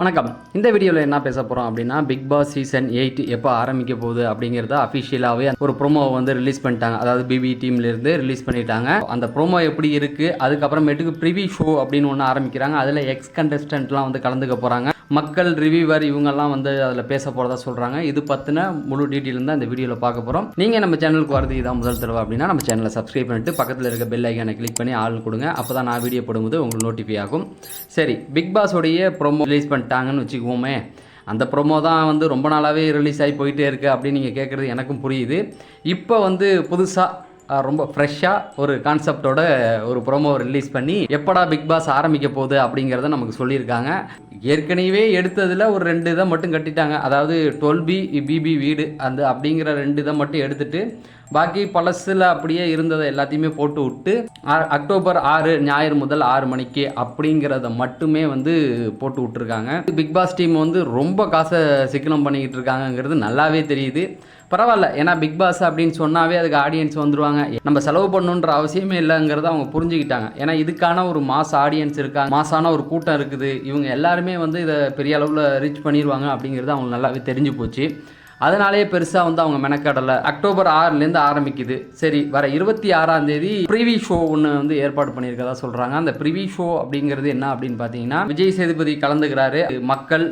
வணக்கம். இந்த வீடியோவில் என்ன பேச போகிறோம் அப்படின்னா பிக் பாஸ் சீசன் எயிட் எப்போ ஆரம்பிக்க போகுது அப்படிங்கிறத அஃபிஷியலாகவே ஒரு ப்ரோமோவை வந்து ரிலீஸ் பண்ணிட்டாங்க. அதாவது பிபி டீம்லேருந்து ரிலீஸ் பண்ணிட்டாங்க. அந்த ப்ரோமோ எப்படி இருக்குது அதுக்கப்புறமேட்டுக்கு ப்ரிவி ஷோ அப்படின்னு ஒன்று ஆரம்பிக்கிறாங்க. அதில் எக்ஸ் கண்டஸ்டன்ட்லாம் வந்து கலந்துக்க போகிறாங்க மக்கள் ரிவ்யூவர் இவங்கெல்லாம் வந்து அதில் பேச போகிறதா சொல்கிறாங்க இது பற்றின முழு டீட்டெயில் தான் இந்த வீடியோவில் பார்க்க போகிறோம் நீங்கள் நம்ம சேனலுக்கு வரது இதான் முதல் தடவை அப்படின்னா நம்ம சேனலை சப்ஸ்கிரைப் பண்ணிட்டு பக்கத்தில் இருக்க பெல் ஐக்கானை கிளிக் பண்ணி ஆள் கொடுங்க. அப்போ தான் நான் வீடியோ போடும்போது உங்களுக்கு நோட்டிஃபை ஆகும். சரி பிக் பாஸோடைய ப்ரோமோ ரிலீஸ் பண்ணிட்டாங்கன்னு வச்சுக்குவோமே. அந்த ப்ரோமோ தான் வந்து ரொம்ப நாளாகவே ரிலீஸ் ஆகி போயிட்டே இருக்குது அப்படின்னு நீங்கள் கேட்குறது எனக்கும் புரியுது. இப்போ வந்து புதுசாக ரொம்ப ஃப்ரெஷ்ஷாக ஒரு கான்செப்டோட ஒரு ப்ரோமோ ரிலீஸ் பண்ணி எப்படா பிக் பாஸ் ஆரம்பிக்க போகுது அப்படிங்கிறத நமக்கு சொல்லியிருக்காங்க. ஏற்கனவே எடுத்ததில் ஒரு ரெண்டு இதை மட்டும் கட்டிட்டாங்க. அதாவது டுவெல் பி பிபி வீடு அந்த அப்படிங்கிற ரெண்டு இதை மட்டும் எடுத்துட்டு பாக்கி பழசில் அப்படியே இருந்ததை எல்லாத்தையுமே போட்டு விட்டு ஆ- அக்டோபர் ஆறு ஞாயிறு முதல் ஆறு மணிக்கு அப்படிங்கிறத மட்டுமே வந்து போட்டு விட்டுருக்காங்க. பிக் பாஸ் டீம் வந்து ரொம்ப காசை சிக்கனம் பண்ணிக்கிட்டு இருக்காங்கங்கிறது நல்லாவே தெரியுது. பரவாயில்ல ஏன்னா பிக் பாஸ் அப்படின்னு சொன்னாவே அதுக்கு ஆடியன்ஸ் வந்துருவாங்க. நம்ம செலவு பண்ணணுன்ற அவசியமே இல்லைங்கிறத அவங்க புரிஞ்சுக்கிட்டாங்க. ஏன்னா இதுக்கான ஒரு மாஸ் ஆடியன்ஸ் இருக்காங்க. மாசான ஒரு கூட்டம் இருக்குது. இவங்க எல்லாருமே வந்து இதை பெரிய அளவில் ரீச் பண்ணிடுவாங்க அப்படிங்கிறது அவங்களுக்கு நல்லாவே தெரிஞ்சு போச்சு. அதனாலேயே பெருசாக வந்து அவங்க மெனக்கடலை. அக்டோபர் ஆறுலேருந்து ஆரம்பிக்குது. சரி வர இருபத்தி ஆறாம் தேதி ப்ரிவி ஷோ ஒன்று வந்து ஏற்பாடு பண்ணியிருக்கதா சொல்கிறாங்க அந்த ப்ரிவி ஷோ அப்படிங்கிறது என்ன அப்படின்னு பார்த்தீங்கன்னா விஜய் சேதுபதி கலந்துக்கிறாரு. மக்கள்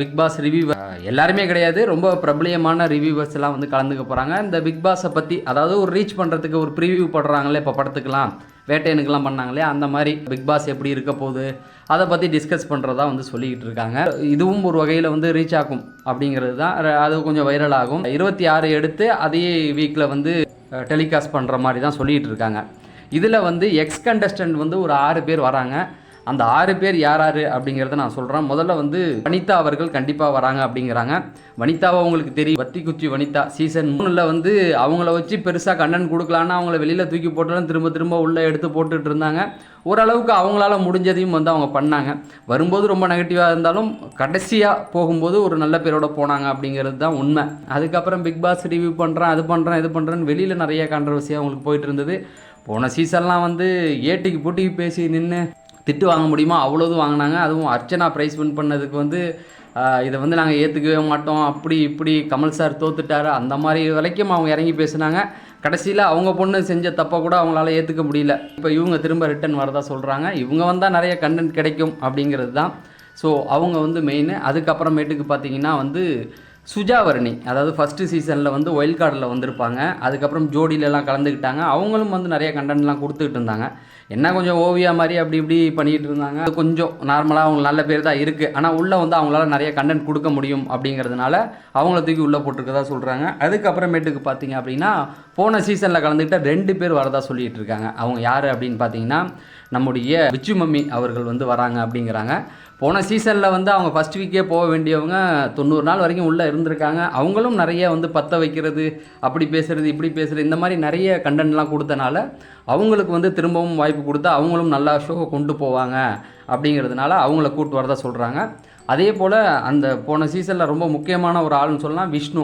பிக் பாஸ் ரிவ்யூவர் எல்லாருமே கிடையாது. ரொம்ப பிரபலியமான ரிவ்யூவர்ஸ் எல்லாம் வந்து கலந்துக்க போகிறாங்க இந்த பிக் பாஸை பற்றி அதாவது ஒரு ரீச் பண்ணுறதுக்கு ஒரு ப்ரிவியூ படுறாங்களே இப்போ படத்துக்கலாம் வேட்டையனுக்கெல்லாம் பண்ணாங்களே அந்த மாதிரி பிக் பாஸ் எப்படி இருக்க போகுது அதை பற்றி டிஸ்கஸ் பண்ணுறதா வந்து சொல்லிக்கிட்டு இருக்காங்க. இதுவும் ஒரு வகையில் வந்து ரீச் ஆகும் அப்படிங்கிறது தான். அது கொஞ்சம் வைரல் ஆகும். இருபத்தி ஆறு எடுத்து அதே வீக்கில் வந்து டெலிகாஸ்ட் பண்ணுற மாதிரி தான் சொல்லிகிட்டு இருக்காங்க. இதில் வந்து எக்ஸ் கண்டஸ்டன்ட் வந்து ஒரு ஆறு பேர் வராங்க. அந்த ஆறு பேர் யார் யார் அப்படிங்கிறத நான் சொல்கிறேன் முதல்ல வந்து வனிதா அவர்கள் கண்டிப்பாக வராங்க அப்படிங்கிறாங்க. வனிதாவை உங்களுக்கு தெரியும். வத்தி குச்சி வனிதா சீசன் மூணில் வந்து அவங்கள வச்சு பெருசாக கண்டன் கொடுக்கலான்னு அவங்கள வெளியில் தூக்கி போட்டாலும் திரும்ப திரும்ப உள்ளே எடுத்து போட்டுட்டு இருந்தாங்க. ஓரளவுக்கு அவங்களால முடிஞ்சதையும் வந்து அவங்க பண்ணாங்க. வரும்போது ரொம்ப நெகட்டிவாக இருந்தாலும் கடைசியாக போகும்போது ஒரு நல்ல பேரோட போனாங்க அப்படிங்கிறது தான் உண்மை. அதுக்கப்புறம் பிக் பாஸ் ரிவ்யூ பண்ணுறேன் அது பண்ணுறேன் இது பண்ணுறேன்னு வெளியில் நிறைய கான்ட்ரவர்சியாக அவங்களுக்கு போயிட்டு இருந்தது. போன சீசன்லாம் வந்து ஏட்டிக்கு போட்டிக்கு பேசி நின்று திட்டு வாங்க முடியுமா அவ்வளோதும் வாங்கினாங்க. அதுவும் அர்ச்சனா ப்ரைஸ் வின் பண்ணதுக்கு வந்து இதை வந்து நாங்கள் ஏற்றுக்கவே மாட்டோம். அப்படி இப்படி கமல் சார் தோத்துட்டாரு. அந்த மாதிரி வரைக்கும் அவங்க இறங்கி பேசுனாங்க. கடைசியில் அவங்க பொண்ணு செஞ்ச தப்பை கூட அவங்களால ஏற்றுக்க முடியல. இப்போ இவங்க திரும்ப ரிட்டர்ன் வரதா சொல்கிறாங்க இவங்க வந்தால் நிறைய கண்டென்ட் கிடைக்கும் அப்படிங்கிறது தான். ஸோ அவங்க வந்து மெயின் அதுக்கப்புறமேட்டுக்கு பார்த்தீங்கன்னா வந்து சுஜாவரணி அதாவது ஃபஸ்ட்டு சீசனில் வந்து ஒயில்ட் கார்டில் வந்திருப்பாங்க. அதுக்கப்புறம் ஜோடியிலலாம் கலந்துக்கிட்டாங்க. அவங்களும் வந்து நிறைய கண்டென்ட்லாம் கொடுத்துக்கிட்டு இருந்தாங்க. என்ன கொஞ்சம் ஓவியா மாதிரி அப்படி இப்படி பண்ணிகிட்டு இருந்தாங்க. அது கொஞ்சம் நார்மலாக அவங்க நல்ல பேர் தான் இருக்குது ஆனால் உள்ளே வந்து அவங்களால நிறைய கண்டென்ட் கொடுக்க முடியும் அப்படிங்கிறதுனால அவங்கள தூக்கி உள்ளே போட்டிருக்கதா சொல்கிறாங்க அதுக்கப்புறமேட்டுக்கு பார்த்தீங்க அப்படின்னா போன சீசனில் கலந்துக்கிட்ட ரெண்டு பேர் வரதா சொல்லிட்டு இருக்காங்க. அவங்க யார் அப்படின்னு பார்த்தீங்கன்னா நம்முடைய விச்சு மம்மி அவர்கள் வந்து வராங்க அப்படிங்கிறாங்க. போன சீசனில் வந்து அவங்க ஃபஸ்ட் வீக்கே போக வேண்டியவங்க தொண்ணூறு நாள் வரைக்கும் உள்ளே இருந்திருக்காங்க. அவங்களும் நிறைய வந்து பற்ற வைக்கிறது அப்படி பேசுகிறது இப்படி பேசுகிறது இந்த மாதிரி நிறைய கண்டென்ட்லாம் கொடுத்தனால அவங்களுக்கு வந்து திரும்பவும் வாய்ப்பு கொடுத்தா அவங்களும் நல்லா ஷோவை கொண்டு போவாங்க அப்படிங்கிறதுனால அவங்கள கூட்டு வரதா சொல்கிறாங்க அதே போல் அந்த போன சீசனில் ரொம்ப முக்கியமான ஒரு ஆள்னு சொல்லலாம் விஷ்ணு.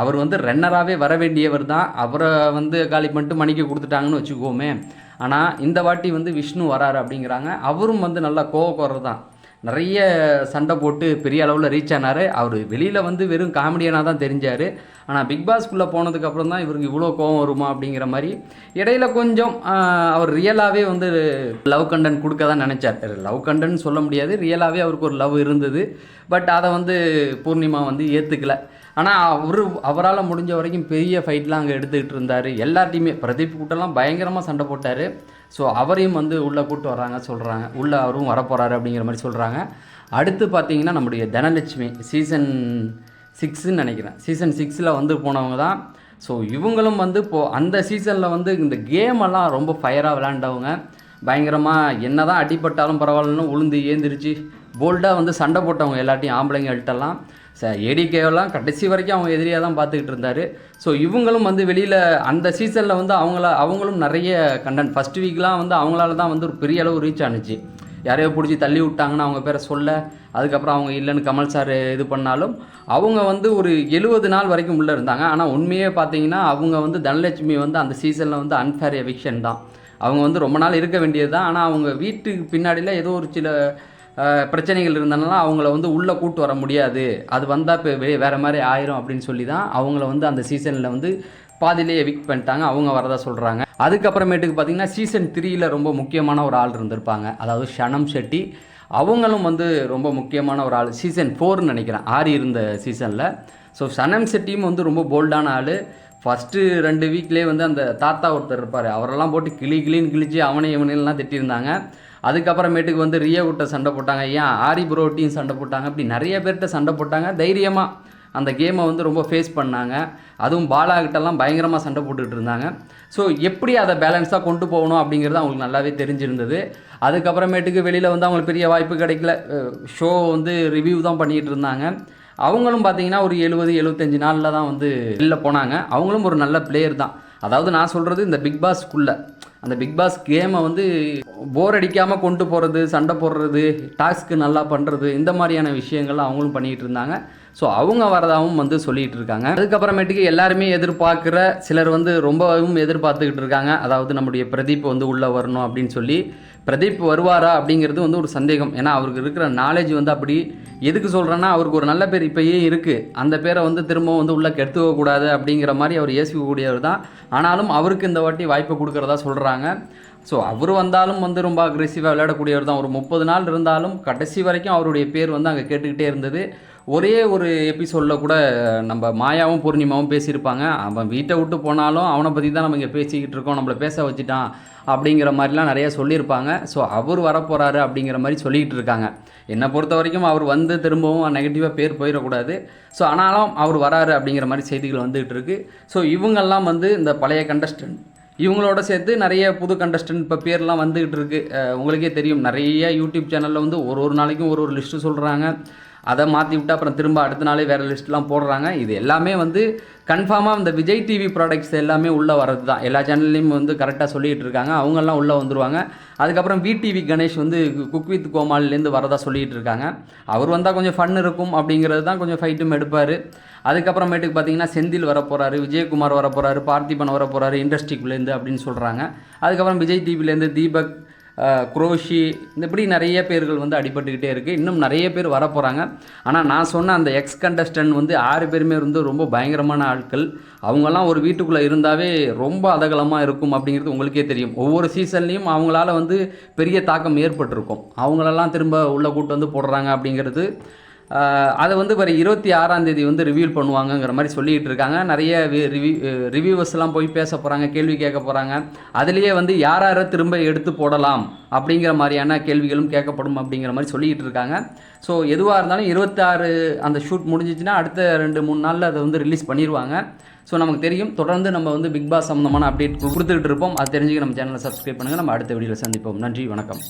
அவர் வந்து ரன்னராகவே வர வேண்டியவர் தான். அவரை வந்து காலி பண்ணிட்டு மணிக்கு கொடுத்துட்டாங்கன்னு வச்சுக்கோமே. ஆனால் இந்த வாட்டி வந்து விஷ்ணு வராரு அப்படிங்கிறாங்க. அவரும் வந்து நல்லா கோவக்குறது தான் நிறைய சண்டை போட்டு பெரிய அளவில் ரீச் ஆனார். அவர் வெளியில் வந்து வெறும் காமெடியனாக தான் தெரிஞ்சார். ஆனால் பிக் பாஸ்க்குள்ளே போனதுக்கப்புறம் தான் இவருக்கு இவ்வளோ கோவம் வருமா அப்படிங்கிற மாதிரி இடையில கொஞ்சம் அவர் ரியலாகவே வந்து லவ் கண்டன் கொடுக்க தான் நினச்சார் லவ் கண்டன் சொல்ல முடியாது. ரியலாகவே அவருக்கு ஒரு லவ் இருந்தது. பட் அதை வந்து பூர்ணிமா வந்து ஏற்றுக்கல ஆனால் அவர் அவரால் முடிஞ்ச வரைக்கும் பெரிய ஃபைட்லாம் அங்கே எடுத்துக்கிட்டு இருந்தார். எல்லாத்தையுமே பிரதீப் கூட்டெல்லாம் பயங்கரமாக சண்டை போட்டார். ஸோ அவரையும் வந்து உள்ளே கூப்பிட்டு வராங்க சொல்கிறாங்க உள்ளே அவரும் வரப்போகிறாரு அப்படிங்கிற மாதிரி சொல்கிறாங்க அடுத்து பார்த்தீங்கன்னா நம்முடைய தனலட்சுமி சீசன் சிக்ஸ்ன்னு நினைக்கிறேன். சீசன் சிக்ஸில் வந்து போனவங்க தான். ஸோ இவங்களும் வந்து இப்போது அந்த சீசனில் வந்து இந்த கேம் எல்லாம் ரொம்ப ஃபயராக விளாண்டவங்க பயங்கரமாக என்ன தான் அடிபட்டாலும் பரவாயில்லன்னு உளுந்து ஏந்திரிச்சு போல்டாக வந்து சண்டை போட்டவங்க எல்லாத்தையும் ஆம்பளைங்கள்ட்டெல்லாம். ச ஏடிகேவெல்லாம் கடைசி வரைக்கும் அவங்க எதிரியாக தான் பார்த்துக்கிட்டு இருந்தார். ஸோ இவங்களும் வந்து வெளியில் அந்த சீசனில் வந்து அவங்கள அவங்களும் நிறைய கண்டென்ட் ஃபஸ்ட் வீக்லாம் வந்து அவங்களால தான் வந்து ஒரு பெரிய அளவு ரீச் ஆனுச்சு. யாரையோ பிடிச்சி தள்ளி விட்டாங்கன்னு அவங்க பேரை சொல்ல அதுக்கப்புறம் அவங்க இல்லைன்னு கமல் சார் இது பண்ணாலும் அவங்க வந்து ஒரு எழுபது நாள் வரைக்கும் உள்ளே இருந்தாங்க. ஆனால் உண்மையே பார்த்தீங்கன்னா அவங்க வந்து தனலட்சுமி வந்து அந்த சீசனில் வந்து அன்ஃபேர் எவிக்ஷன் தான். அவங்க வந்து ரொம்ப நாள் இருக்க வேண்டியது தான் ஆனால் அவங்க வீட்டுக்கு பின்னாடியில் ஏதோ ஒரு சில பிரச்சனைகள் இருந்தனால அவங்கள வந்து உள்ளே கூட்டு வர முடியாது. அது வந்தால் இப்போ வே வேறு மாதிரி ஆயிரும் அப்படின்னு சொல்லி தான் அவங்கள வந்து அந்த சீசனில் வந்து பாதியிலேயே எவிக் பண்ணிட்டாங்க. அவங்க வரதா சொல்கிறாங்க அதுக்கப்புறமேட்டுக்கு பார்த்தீங்கன்னா சீசன் த்ரீயில் ரொம்ப முக்கியமான ஒரு ஆள் இருந்திருப்பாங்க. அதாவது ஷனம் ஷெட்டி. அவங்களும் வந்து ரொம்ப முக்கியமான ஒரு ஆள். சீசன் ஃபோர்னு நினைக்கிறேன். ஆறு இருந்த சீசனில் ஸோ சனம் ஷெட்டியும் வந்து ரொம்ப போல்டான ஆள். ஃபஸ்ட்டு ரெண்டு வீக்லேயே வந்து அந்த தாத்தா ஒருத்தர் இருப்பார். அவரெல்லாம் போட்டு கிளி கிளின்னு கிழிச்சு அவனை இவனையெல்லாம் திட்டியிருந்தாங்க அதுக்கப்புறமேட்டுக்கு வந்து ரியா சண்டை போட்டாங்க. ஏன் ஆரி ப்ரோட்டியும் சண்டை போட்டாங்க? இப்படி நிறைய பேர்கிட்ட சண்டை போட்டாங்க. தைரியமாக அந்த கேமை வந்து ரொம்ப ஃபேஸ் பண்ணாங்க. அதுவும் பாலாகிட்டெல்லாம் பயங்கரமாக சண்டை போட்டுக்கிட்டு இருந்தாங்க. ஸோ எப்படி அதை பேலன்ஸாக கொண்டு போகணும் அப்படிங்கிறது அவங்களுக்கு நல்லாவே தெரிஞ்சிருந்தது. அதுக்கப்புறமேட்டுக்கு வெளியில் வந்து அவங்களுக்கு பெரிய வாய்ப்பு கிடைக்கல. ஷோ வந்து ரிவ்யூ தான் பண்ணிகிட்டு இருந்தாங்க. அவங்களும் பார்த்தீங்கன்னா ஒரு எழுபது எழுபத்தஞ்சு நாளில் தான் வந்து வெளில போனாங்க. அவங்களும் ஒரு நல்ல பிளேயர் தான். அதாவது நான் சொல்கிறது இந்த பிக் பாஸ்க்குள்ளே அந்த பிக் பாஸ் கேமை வந்து போர் அடிக்காமல் கொண்டு போகிறது சண்டை போடுறது டாஸ்க்கு நல்லா பண்ணுறது இந்த மாதிரியான விஷயங்கள் அவங்களும் பண்ணிகிட்டு இருந்தாங்க. ஸோ அவங்க வரதாகவும் வந்து சொல்லிகிட்டு இருக்காங்க அதுக்கப்புறமேட்டுக்கு எல்லாருமே எதிர்பார்க்குற சிலர் வந்து ரொம்பவும் எதிர்பார்த்துக்கிட்டு இருக்காங்க. அதாவது நம்முடைய பிரதீப் வந்து உள்ளே வரணும் அப்படின்னு சொல்லி. பிரதீப் வருவாரா அப்படிங்கிறது வந்து ஒரு சந்தேகம். ஏன்னா அவருக்கு இருக்கிற நாலேஜ் வந்து அப்படி எதுக்கு சொல்கிறேன்னா அவருக்கு ஒரு நல்ல பேர் இப்போயே இருக்குது அந்த பேரை வந்து திரும்பவும் வந்து உள்ளே கெடுத்துக்கக்கூடாது அப்படிங்கிற மாதிரி அவர் ஏசிக்கக்கூடியவர் தான். ஆனாலும் அவருக்கு இந்த வாட்டி வாய்ப்பு கொடுக்குறதா சொல்கிறாங்க ஸோ அவர் வந்தாலும் வந்து ரொம்ப அக்ரெசிவாக விளையாடக்கூடியவர் தான். ஒரு முப்பது நாள் இருந்தாலும் கடைசி வரைக்கும் அவருடைய பேர் வந்து அங்கே கேட்டுக்கிட்டே இருந்தது. ஒரே ஒரு எபிசோடில் கூட நம்ம மாயாவும் பூர்ணிமாவும் பேசியிருப்பாங்க. அவன் வீட்டை விட்டு போனாலும் அவனை பற்றி தான் நம்ம இங்கே பேசிக்கிட்டு இருக்கோம் நம்மளை பேச வச்சுட்டான் அப்படிங்கிற மாதிரிலாம் நிறைய சொல்லியிருப்பாங்க. ஸோ அவர் வரப்போகிறாரு அப்படிங்கிற மாதிரி சொல்லிக்கிட்டு இருக்காங்க. என்னை பொறுத்த வரைக்கும் அவர் வந்து திரும்பவும் நெகட்டிவாக பேர் போயிடக்கூடாது. ஸோ ஆனாலும் அவர் வராரு அப்படிங்கிற மாதிரி செய்திகள் வந்துகிட்டு இருக்குது ஸோ இவங்கெல்லாம் வந்து இந்த பழைய கண்டஸ்டன்ட் இவங்களோட சேர்த்து நிறைய புது கண்டஸ்டன்ட் இப்போ பேர்லாம் வந்துக்கிட்டு இருக்குது உங்களுக்கே தெரியும் நிறைய யூடியூப் சேனலில் வந்து ஒரு ஒரு நாளைக்கும் ஒரு ஒரு லிஸ்ட்டு சொல்கிறாங்க அதை மாற்றி விட்டு அப்புறம் திரும்ப அடுத்த நாளே வேறு லிஸ்ட்லாம் போடுறாங்க. இது எல்லாமே வந்து கன்ஃபார்மாக இந்த விஜய் டிவி ப்ராடக்ட்ஸ் எல்லாமே உள்ளே வரது தான் எல்லா சேனல்லையும் வந்து கரெக்டாக சொல்லிகிட்டு இருக்காங்க. அவங்கெல்லாம் உள்ளே வந்துருவாங்க. அதுக்கப்புறம் விடிவி கணேஷ் வந்து குக் வித் கோமாளிலேருந்து வரதா சொல்லிகிட்டு இருக்காங்க. அவர் வந்தால் கொஞ்சம் ஃபன் இருக்கும் அப்படிங்கிறது தான் கொஞ்சம் ஃபைட்டும் எடுப்பார். அதுக்கப்புறமேட்டுக்கு பார்த்தீங்கன்னா செந்தில் வர போகிறாரு விஜயகுமார் வர போகிறாரு பார்த்திபன் வர போகிறாரு இண்டஸ்ட்ரிக்குள்ளேருந்து அப்படின்னு சொல்கிறாங்க அதுக்கப்புறம் விஜய் டிவிலேருந்து தீபக் குரோஷி இந்த இப்படி நிறைய பேர்கள் வந்து அடிபட்டுக்கிட்டே இருக்குது இன்னும் நிறைய பேர் வரப்போகிறாங்க ஆனால் நான் சொன்ன அந்த எக்ஸ் கண்டஸ்டன்ட் வந்து ஆறு பேருமே வந்து ரொம்ப பயங்கரமான ஆட்கள். அவங்கெல்லாம் ஒரு வீட்டுக்குள்ளே இருந்தாவே ரொம்ப அதகலமாக இருக்கும் அப்படிங்கிறது உங்களுக்கே தெரியும். ஒவ்வொரு சீசன்லேயும் அவங்களால வந்து பெரிய தாக்கம் ஏற்பட்டிருக்கும். அவங்களெல்லாம் திரும்ப உள்ளே கூட்டு வந்து போடுறாங்க அப்படிங்கிறது அதை வந்து வர இருபத்தி ஆறாம் தேதி வந்து ரிவியூல் பண்ணுவாங்கங்கிற மாதிரி சொல்லிகிட்டு இருக்காங்க. நிறைய ரிவ்யூ ரிவ்யூவர்ஸ்லாம் போய் பேச போகிறாங்க கேள்வி கேட்க போகிறாங்க அதுலேயே வந்து யார் யாரை திரும்ப எடுத்து போடலாம் அப்படிங்கிற மாதிரியான கேள்விகளும் கேட்கப்படும் அப்படிங்கிற மாதிரி சொல்லிக்கிட்டு இருக்காங்க. ஸோ எதுவாக இருந்தாலும் இருபத்தாறு அந்த ஷூட் முடிஞ்சிச்சுன்னா அடுத்த ரெண்டு மூணு நாளில் அதை வந்து ரிலீஸ் பண்ணிடுவாங்க ஸோ நமக்கு தெரியும். தொடர்ந்து நம்ம வந்து பிக் பாஸ் சம்மந்தமான அப்டேட் கொடுத்துக்கிட்டு இருப்போம். அது தெரிஞ்சுக்க நம்ம சேனலை சப்ஸ்கிரைப் பண்ணுங்கள் நம்ம அடுத்த வீடியோவில் சந்திப்போம். நன்றி வணக்கம்.